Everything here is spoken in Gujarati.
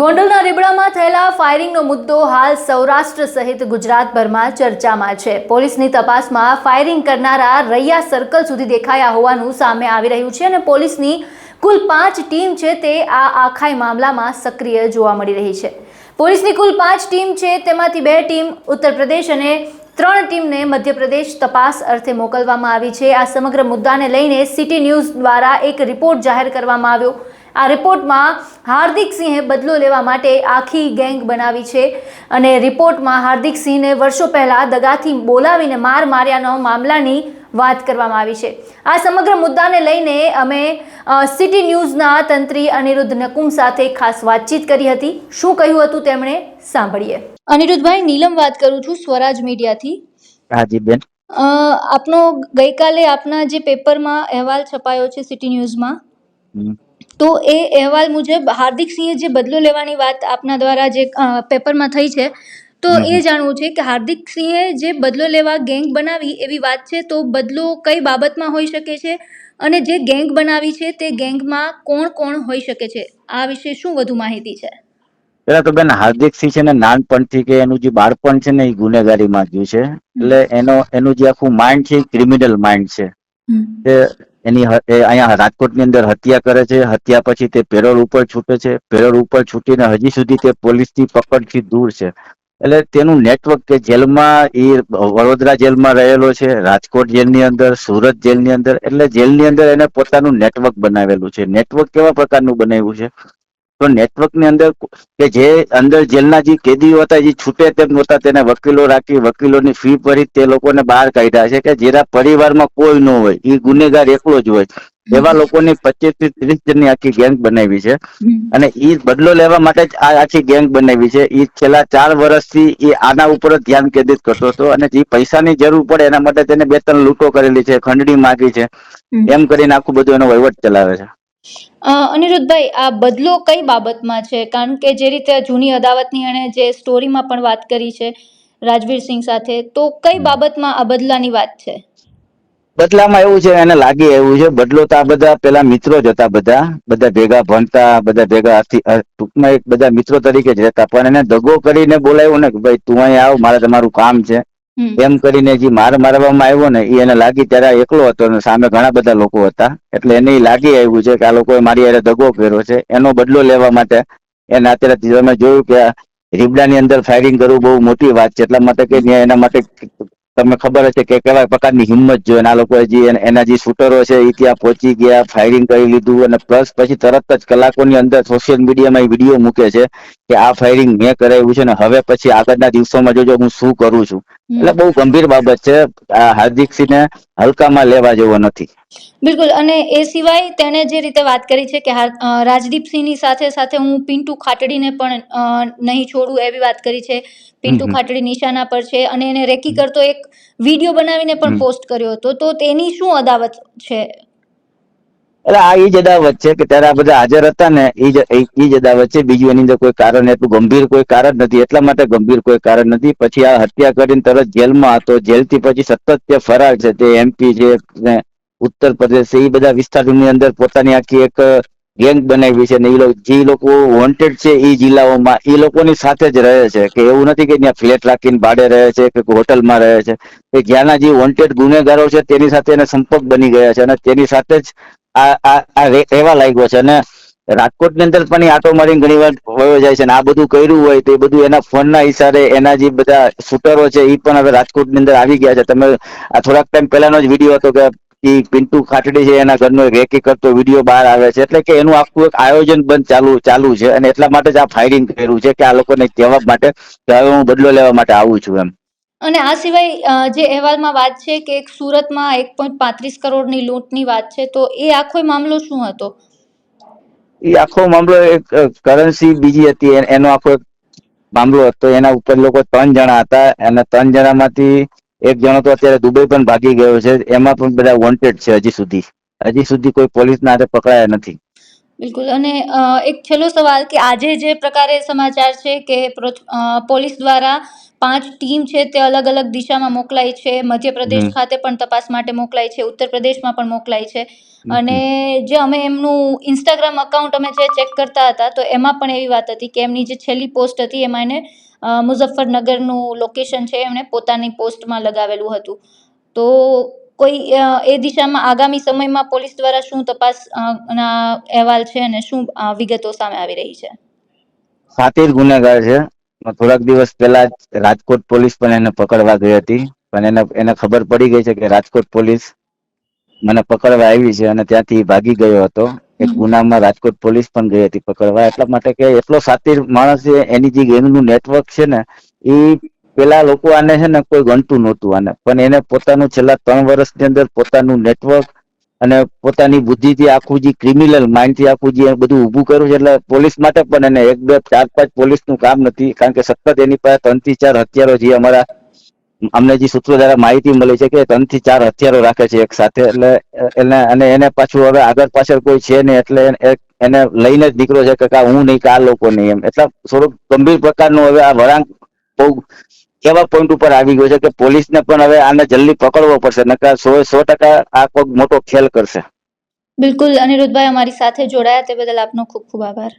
ગોંડલના રીબડામાં થયેલા ફાયરિંગનો મુદ્દો હાલ સૌરાષ્ટ્ર સહિત ગુજરાતભરમાં ચર્ચામાં છે. પોલીસની તપાસમાં ફાયરિંગ કરનારા રૈયા સર્કલ સુધી દેખાયા હોવાનું સામે આવી રહ્યું છે અને પોલીસની કુલ પાંચ ટીમ છે તે આ આખાય મામલામાં સક્રિય જોવા મળી રહી છે. પોલીસની કુલ પાંચ ટીમ છે તેમાંથી બે ટીમ ઉત્તર પ્રદેશ અને ત્રણ ટીમને મધ્યપ્રદેશ તપાસ અર્થે મોકલવામાં આવી છે. આ સમગ્ર મુદ્દાને લઈને સિટી ન્યૂઝ દ્વારા એક રિપોર્ટ જાહેર કરવામાં આવ્યો. આ રિપોર્ટમાં હાર્દિક સિંહે બદલો લેવા માટે આખી ગેંગ બનાવી છે. અને રિપોર્ટમાં હાર્દિક સિંહને વર્ષો પહેલા દગાથી બોલાવીને માર માર્યાનો મામલાની વાત કરવામાં આવી છે. આ સમગ્ર મુદ્દાને લઈને અમે સિટી ન્યૂઝના તંત્રી અનિરુદ્ધ નકુમ સાથે ખાસ વાતચીત કરી હતી. શું કહ્યું હતું તેમણે? સાંભળીએ. અનિરુદ્ધભાઈ નીલમ વાત કરું છું સ્વરાજ મીડિયાથી. હાજી બેન. આપનો ગઈકાલે આપના જે પેપરમાં અહેવાલ છપાયો છે સિટી ન્યૂઝમાં. તો એ અહેવાલ મુજબ હાર્દિક સિંહે જે બદલો લેવાની વાત આપના દ્વારા જે પેપરમાં થઈ છે તો એ જાણવું છે કે હાર્દિક સિંહે જે બદલો લેવા ગેંગ બનાવી એવી વાત છે તો બદલો કઈ બાબતમાં હોઈ શકે છે અને જે ગેંગ બનાવી છે તે ગેંગમાં કોણ કોણ હોઈ શકે છે? આ વિશે શું વધુ માહિતી છે? પેલા તો બેન હાર્દિક સિંહ છે ને નાનપણથી કે એનું જે બાળપણ છે ને એ ગુનેગારીમાં ગયું છે. એટલે એનો એનું જે આખું માઇન્ડ છે એ ક્રિમિનલ માઇન્ડ છે. એની અહીંયા રાજકોટની અંદર હત્યા કરે છે. હત્યા પછી તે પેરોલ ઉપર છૂટે છે. પેરોલ ઉપર છૂટીને હજી સુધી તે પોલીસની પકડથી દૂર છે. એટલે તેનું નેટવર્ક કે જેલમાં એ વડોદરા જેલમાં રહેલો છે. રાજકોટ જેલની અંદર, સુરત જેલની અંદર. એટલે જેલની અંદર એને પોતાનું નેટવર્ક બનાવેલું છે. નેટવર્ક કેવા પ્રકારનું બનાવ્યું છે? તો નેટવર્કની અંદર કે જે અંદર જેલના જે કેદીઓ હતા જે છૂટે તેમ નહોતા તેને વકીલો રાખી વકીલોની ફી ભરી તે લોકોને બહાર કાઢ્યા છે કે જેના પરિવારમાં કોઈ ન હોય એ ગુનેગાર એકલો જ હોય. એવા લોકોની પચીસથી ત્રીસ જણની આખી ગેંગ બનાવી છે. અને એ બદલો લેવા માટે જ આ આખી ગેંગ બનાવી છે. એ છેલ્લા ચાર વર્ષથી એ આના ઉપર જ ધ્યાન કેન્દ્રિત કરતો હતો અને જે પૈસાની જરૂર પડે એના માટે તેને બે ત્રણ લૂંટો કરેલી છે ખંડણી માગી છે. એમ કરીને આખું બધું એનો વહીવટ ચલાવે છે. અનિરુદ્ધભાઈ આ બદલો કઈ બાબતમાં છે? કારણ કે જે રીતે જૂની અદાવતની એણે જે સ્ટોરીમાં પણ વાત કરી છે રાજવીર સિંહ સાથે તો કઈ બાબતમાં આ બદલાની વાત છે? બદલામાં એવું છે એને લાગી એવું છે બદલો તો આ બધા પેલા મિત્રો જ હતા બધા. બધા ભેગા ભણતા બધા ભેગા ટૂંકમાં એક બધા મિત્રો તરીકે જ રહેતા. પણ એને દગો કરીને બોલાવ્યો ને કે ભાઈ તું અહીંયા આવ મારે તમારું કામ છે. એમ કરીને જે માર મારવામાં આવ્યો ને એને લાગી ત્યારે એકલો હતો અને સામે ઘણા બધા લોકો હતા. એટલે એને લાગી આવ્યું છે કે આ લોકોએ મારી યારે દગો કર્યો છે. એનો બદલો લેવા માટે એને અત્યારે તમે જોયું કે રીબડાની અંદર ફાયરિંગ કરવું બહુ મોટી વાત છે. એટલા માટે કે એના માટે તમને ખબર હશે કે કેવા પ્રકારની હિંમત જોઈએ આ લોકો જે એના જે શૂટરો છે એ ત્યાં પહોંચી ગયા ફાયરિંગ કરી લીધું અને પ્લસ પછી તરત જ કલાકોની અંદર સોશિયલ મીડિયામાં એ વીડિયો મૂકે છે કે આ ફાયરિંગ મેં કરાવ્યું છે ને, હવે પછી આગળના દિવસોમાં જોજો હું શું કરું છું. એટલે બહુ ગંભીર બાબત છે. આ હાર્દિક સિંહને હલકામાં લેવા જેવો નથી. બિલકુલ અને એ સિવાય તેણે જે રીતે વાત કરી છે કે રાજદીપસિંહની સાથે સાથે હું પિન્ટુ ખાટડીને પણ નહીં છોડું એવી વાત કરી છે. પિન્ટુ. ખાટડી નિશાના પર છે અને એને રેકી કરતો એક વીડિયો બનાવીને પણ પોસ્ટ કર્યો હતો. તો તેની શું અદાવત છે? એટલે આ એ જ અદાવત છે કે ત્યારે આ બધા હાજર હતા ને એ જ જ અદાવત છે. બીજું એની અંદર કોઈ કારણ એટલું ગંભીર કોઈ કારણ નથી. એટલા માટે ગંભીર કોઈ કારણ નથી. પછી આ હત્યા કરીને તરત જેલમાં હતો. જેલથી પછી સતત તે ફરાર છે. તે એમપી છે ઉત્તર પ્રદેશ છે. એ બધા વિસ્તારોની અંદર પોતાની આખી એક ગેંગ બનાવી છે ને એ લોકો, જે લોકો વોન્ટેડ છે એ જિલ્લાઓમાં એ લોકોની સાથે જ રહે છે. કે એવું નથી કે ત્યાં ફ્લેટ રાખીને ભાડે રહે છે કે હોટલમાં રહે છે. કે જ્યાંના જે વોન્ટેડ ગુનેગારો છે તેની સાથે એને સંપર્ક બની ગયા છે અને તેની સાથે જ આ રહેવા લાગ્યો છે અને રાજકોટની અંદર પણ આટો મારીને ઘણી વાર વયો જાય છે અને આ બધું કર્યું હોય તો એ બધું એના ફોનના હિસારે એના જે બધા શૂટરો છે એ પણ હવે રાજકોટની અંદર આવી ગયા છે. તમે, આ થોડાક ટાઈમ પહેલાનો જ વીડિયો હતો કે એ પિન્ટુ ખાટડી છે, એના ઘરનો રેકી કરતો વીડિયો બહાર આવે છે. એટલે કે એનું આખું એક આયોજન બંધ ચાલુ ચાલુ છે અને એટલા માટે જ આ ફાયરિંગ કર્યું છે કે આ લોકોને કહેવા માટે કે હવે હું બદલો લેવા માટે આવું છું એમ. અને આ સિવાય જે અહેવાલમાં વાત છે કે એક સુરતમાં એક પોઈન્ટ પાંત્રીસ કરોડની લૂંટની વાત છે તો એ આખો મામલો શું હતો? એ આખો મામલો એક કરન્સી બીજી હતી એનો આખો એક મામલો હતો. એના ઉપર લોકો ત્રણ જણા હતા. અને ત્રણ જણામાંથી એક જણો તો અત્યારે દુબઈ પણ ભાગી ગયો છે. એમાં પણ બધા વોન્ટેડ છે હજી સુધી. હજી સુધી કોઈ પોલીસના હાથે પકડાયા નથી. બિલકુલ. અને એક છેલ્લો સવાલ કે આજે જે પ્રકારે સમાચાર છે કે પોલીસ દ્વારા પાંચ ટીમ છે તે અલગ અલગ દિશામાં મોકલાઈ છે. મધ્યપ્રદેશ ખાતે પણ તપાસ માટે મોકલાઈ છે. ઉત્તર પ્રદેશમાં પણ મોકલાઈ છે. અને જે અમે એમનું ઇન્સ્ટાગ્રામ અકાઉન્ટ અમે જે ચેક કરતા હતા તો એમાં પણ એવી વાત હતી કે એમની જે છેલ્લી પોસ્ટ હતી એમાં એને મુઝફ્ફરનગરનું લોકેશન છે એમણે પોતાની પોસ્ટમાં લગાવેલું હતું. તો કોઈ એ દિશામાં આગામી સમયમાં પોલીસ દ્વારા શું તપાસ ના અહેવાલ છે અને શું વિગતો સામે આવી રહી છે? સાતીર ગુનેગાર છે. થોડાક દિવસ પહેલા રાજકોટ પોલીસ પણ એને પકડવા ગઈ હતી. પણ એને એને ખબર પડી ગઈ છે કે રાજકોટ પોલીસ મને પકડવા આવી છે અને ત્યાંથી ભાગી ગયો હતો. એક ગુનામાં રાજકોટ પોલીસ પણ ગઈ હતી પકડવા. એટલા માટે કે એટલો સાતીર માણસ છે એની જે ગેંગનું નેટવર્ક છે ને એ પેલા લોકો આને છે ને કોઈ ગણતું નહોતું આને. પણ એને પોતાનું છેલ્લા ત્રણ વર્ષની અંદર પોતાનું નેટવર્ક અને પોતાની બુદ્ધિથી આખું જે ક્રિમિનલ માઇન્ડથી આખું જે બધું ઊભું કર્યું છે, એટલે પોલીસ માટે પણ એને એક, બે, ચાર, પાંચ પોલીસનું કામ નથી, કારણ કે સતત એની પાસે ત્રણથી ચાર હથિયારો જે અમારા, અમને જે સૂત્રો દ્વારા માહિતી મળી છે કે ત્રણથી ચાર હથિયારો રાખે છે એક સાથે, એટલે એને, અને એને પાછું હવે આગળ પાછળ કોઈ છે નહીં, એટલે એને લઈને જ નીકળ્યો છે કા હું નહીં, કે આ લોકો નહીં એમ. એટલે થોડુંક ગંભીર પ્રકારનું હવે આ વળાંક બહુ કેવા પોઈન્ટ ઉપર આવી ગયો છે કે પોલીસને પણ હવે આને જલ્દી પકડવો પડશે નકર સો સો ટકા આ કોઈ મોટો ખેલ કરશે બિલકુલ અનિરુદ્ધભાઈ અમારી સાથે જોડાયા તે બદલ આપનો ખૂબ ખૂબ આભાર.